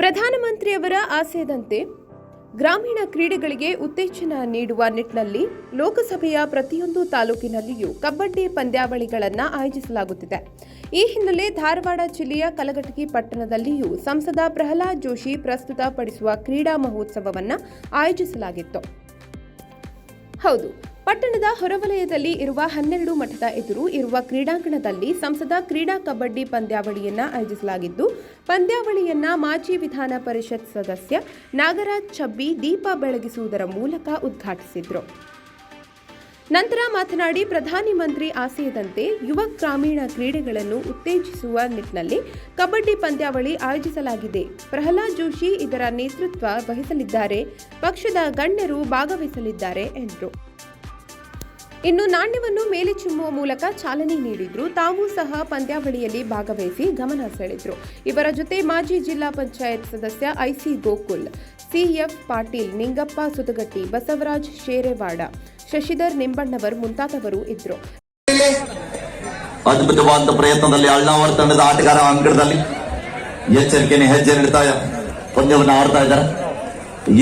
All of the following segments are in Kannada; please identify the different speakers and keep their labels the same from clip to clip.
Speaker 1: ಪ್ರಧಾನಮಂತ್ರಿಯವರ ಆಸೆಯದಂತೆ ಗ್ರಾಮೀಣ ಕ್ರೀಡೆಗಳಿಗೆ ಉತ್ತೇಜನ ನೀಡುವ ನಿಟ್ಟಿನಲ್ಲಿ ಲೋಕಸಭೆಯ ಪ್ರತಿಯೊಂದು ತಾಲೂಕಿನಲ್ಲಿಯೂ ಕಬಡ್ಡಿ ಪಂದ್ಯಾವಳಿಗಳನ್ನು ಆಯೋಜಿಸಲಾಗುತ್ತಿದೆ. ಈ ಹಿನ್ನೆಲೆ ಧಾರವಾಡ ಜಿಲ್ಲೆಯ ಕಲಘಟಗಿ ಪಟ್ಟಣದಲ್ಲಿಯೂ ಸಂಸದ ಪ್ರಹ್ಲಾದ್ ಜೋಶಿ ಪ್ರಸ್ತುತಪಡಿಸುವ ಕ್ರೀಡಾ ಮಹೋತ್ಸವವನ್ನು ಆಯೋಜಿಸಲಾಗಿತ್ತು. ಹೌದು ಪಟ್ಟಣದ ಹೊರವಲಯದಲ್ಲಿ ಇರುವ ಹನ್ನೆರಡು ಮಠದ ಎದುರು ಇರುವ ಕ್ರೀಡಾಂಗಣದಲ್ಲಿ ಸಂಸದ ಕ್ರೀಡಾ ಕಬಡ್ಡಿ ಪಂದ್ಯಾವಳಿಯನ್ನ ಆಯೋಜಿಸಲಾಗಿದ್ದು, ಪಂದ್ಯಾವಳಿಯನ್ನ ಮಾಜಿ ವಿಧಾನ ಪರಿಷತ್ ಸದಸ್ಯ ನಾಗರಾಜ್ ಛಬ್ಬಿ ದೀಪ ಬೆಳಗಿಸುವುದರ ಮೂಲಕ ಉದ್ಘಾಟಿಸಿದರು. ನಂತರ ಮಾತನಾಡಿ, ಪ್ರಧಾನಿ ಮಂತ್ರಿ ಆಸೆಯದಂತೆ ಯುವ ಗ್ರಾಮೀಣ ಕ್ರೀಡೆಗಳನ್ನು ಉತ್ತೇಜಿಸುವ ನಿಟ್ಟಿನಲ್ಲಿ ಕಬಡ್ಡಿ ಪಂದ್ಯಾವಳಿ ಆಯೋಜಿಸಲಾಗಿದೆ. ಪ್ರಹ್ಲಾದ್ ಜೋಶಿ ಇದರ ನೇತೃತ್ವ ವಹಿಸಲಿದ್ದಾರೆ. ಪಕ್ಷದ ಗಣ್ಯರು ಭಾಗವಹಿಸಲಿದ್ದಾರೆ, ಎಂದರು. ಇನ್ನು ನಾಣ್ಯವನ್ನು ಮೇಲೆ ಚಿಮ್ಮುವ ಮೂಲಕ ಚಾಲನೆ ನೀಡಿದ್ರು. ತಾವೂ ಸಹ ಪಂದ್ಯಾವಳಿಯಲ್ಲಿ ಭಾಗವಹಿಸಿ ಗಮನ ಸೆಳೆದ್ರು. ಇವರ ಜೊತೆ ಮಾಜಿ ಜಿಲ್ಲಾ ಪಂಚಾಯತ್ ಸದಸ್ಯ ಐಸಿ ಗೋಕುಲ್, ಸಿಎಫ್ ಪಾಟೀಲ್, ನಿಂಗಪ್ಪ ಸುತಗಟ್ಟಿ ಬಸವರಾಜ್ ಶೇರೆವಾಡ, ಶಶಿಧರ್ ನಿಂಬಣ್ಣವರ್ ಮುಂತಾದವರು ಇದ್ರು.
Speaker 2: ಅದ್ಭುತವಾದ ಪ್ರಯತ್ನದಲ್ಲಿ ಅಳ್ನಾವರ್ ತಂಡದ ಆಟಗಾರ ಅಂಕಣದಲ್ಲಿ ಎಚ್ಚರಿಕೆನೆ ಹೆಜ್ಜೆ ನೀಡ್ತಾ ಪಂದ್ಯವನ್ನು ಆಡ್ತಾ ಇದ್ದಾರೆ.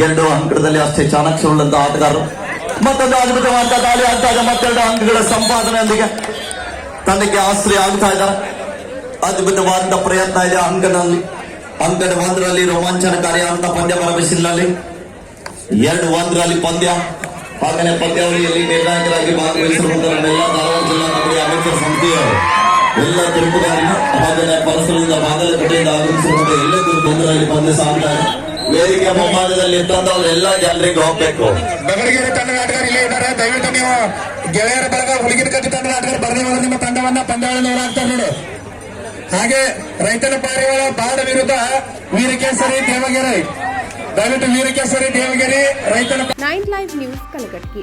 Speaker 2: ಎರಡು ಅಂಕಣದಲ್ಲಿ ಅಷ್ಟೇ ಚಾಣಕ್ಷರುಳ್ಳಂತ ಆಟಗಾರರು. ಮತ್ತೊಂದು ಅದ್ಭುತವಾದ ದಾಳಿ ಆಗ್ತಾ ಇದೆ ಮತ್ತೆರಡು ಅಂಕಗಳ ಸಂಪಾದನೆಯೊಂದಿಗೆ ತಂಡಕ್ಕೆ ಆಶ್ರಯ ಆಗ್ತಾ ಇದ್ದಾರೆ ಅದ್ಭುತವಾದ ಪ್ರಯತ್ನ ಇದೆ ಅಂಗನಲ್ಲಿ ಅಂಕಣ ಒಂದರಲ್ಲಿ ರೋಮಾಂಚನಕಾರಿಯಾದಂತ ಪಂದ್ಯ ಬರಬೇಸಿನಲ್ಲಿ ಎರಡು ಒಂದರಲ್ಲಿ ಪಂದ್ಯ. ಹಾಗೆಯೇ ಪಂದ್ಯಾವಳಿಯಲ್ಲಿ ನಿರ್ಣಾಯಕರಾಗಿ ಭಾಗವಹಿಸಿರುವಂತಹ ಧಾರವಾಡ ಜಿಲ್ಲಾ ಸಮಿತಿಯವರು ಎಲ್ಲ ತಿರುಪುಗಾರಿನ ಹಾಗೆಯೇ ಪರಿಸರದಿಂದ ಬಾಗಲಕೋಟೆಯಿಂದ ಆಗಮಿಸಿರುವಂತಹ ಎಲ್ಲ ತಿರುಪುರಲ್ಲಿ ಪಂದ್ಯ ಸಾಗ್ತಾ ವೇದಿಕೆ ಮುಂಭಾಗದಲ್ಲಿ ತಂದವರು ಎಲ್ಲ ಜನರಿಗೆ ಹೋಗ್ಬೇಕು
Speaker 3: ಬೆಳಗಿನ ತಂಡ ಆಟಗಾರ ಇಲ್ಲೇ ಇದ್ದಾರೆ. ದಯವಿಟ್ಟು ನೀವು ಗೆಳೆಯರ ಬಳಗ ಹುಡುಗಿನ ಕಟ್ಟಿ ತಂಡದ ಆಟಗಾರ ಬರದೇ ನಿಮ್ಮ ತಂಡವನ್ನ ಪಂದ್ಯಾವಳಿ ಆಗ್ತಾರೆ ನೋಡಿ ಹಾಗೆ ರೈತನ ಪಾರಿಗಳ ಬಾಡ ವಿರುದ್ಧ ವೀರಕೇಸರಿ ದೇವಗೆರೆ. ದಯವಿಟ್ಟು ವೀರಕೇಸರಿ ದೇವಗೆರೆ ರೈತನ
Speaker 1: ನೈನ್ ಲೈವ್ ನ್ಯೂಸ್ ಕಲಘಟಗಿ